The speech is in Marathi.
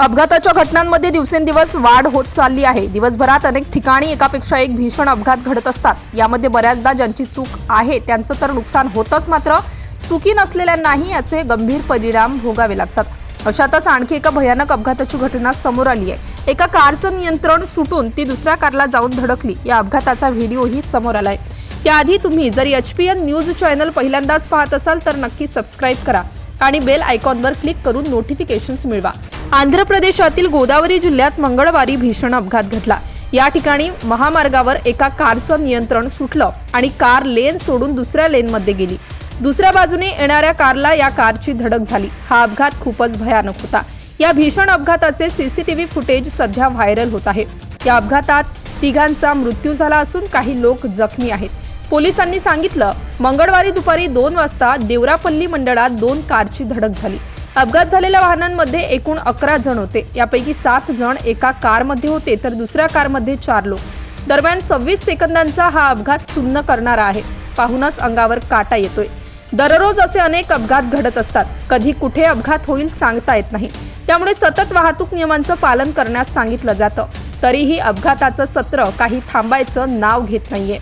अपघाताच्या घटनांमध्ये दिवसेंदिवस वाढ होत चालली आहे. दिवसभरात अनेक ठिकाणी एकापेक्षा एक भीषण अपघात घडत असतात. यामध्ये बऱ्याचदा ज्यांची चूक आहे त्यांचं तर नुकसान होतंच मात्र चुकी नसलेल्यांनाही याचे गंभीर परिणाम भोगावे लागतात. अशातच आणखी एका भयानक अपघाताची घटना समोर आली आहे. एका कारचं नियंत्रण सुटून ती दुसऱ्या कारला जाऊन धडकली. या अपघाताचा व्हिडिओही समोर आलाय. त्याआधी तुम्ही जर H P N news channel पहिल्यांदाच पाहत असाल तर नक्की सबस्क्राईब करा आणि बेल आयकॉनवर क्लिक करून नोटिफिकेशन्स मिळवा. आंध्र प्रदेशातील गोदावरी जिल्ह्यात मंगळवारी भीषण अपघात घडला. या ठिकाणी महामार्गावर एका कारचं नियंत्रण सुटलं आणि कार लेन सोडून दुसऱ्या लेनमध्ये गेली. दुसऱ्या बाजूने येणाऱ्या कारला या कारची धडक झाली. हा अपघात खूपच भयानक होता. या भीषण अपघाताचे सीसीटीव्ही फुटेज सध्या व्हायरल होत आहे. या अपघातात तिघांचा मृत्यू झाला असून काही लोक जखमी आहेत. पोलिसांनी सांगितलं मंगळवारी दुपारी दोन वाजता देवरापल्ली मंडळात दोन कारची धडक झाली. अपघात झालेल्या वाहनांमध्ये एकूण अकरा जण होते. यापैकी सात जण एका कारमध्ये होते तर दुसऱ्या कारमध्ये चार लोक. दरम्यान सव्वीस सेकंदांचा हा अपघात सुन्न करणारा आहे. पाहूनच अंगावर काटा येतोय. दररोज असे अनेक अपघात घडत असतात. कधी कुठे अपघात होईल सांगता येत नाही. त्यामुळे सतत वाहतूक नियमांचं पालन करण्यास सांगितलं जातं. तरीही अपघाताचं सत्र काही थांबायचं नाव घेत नाहीये.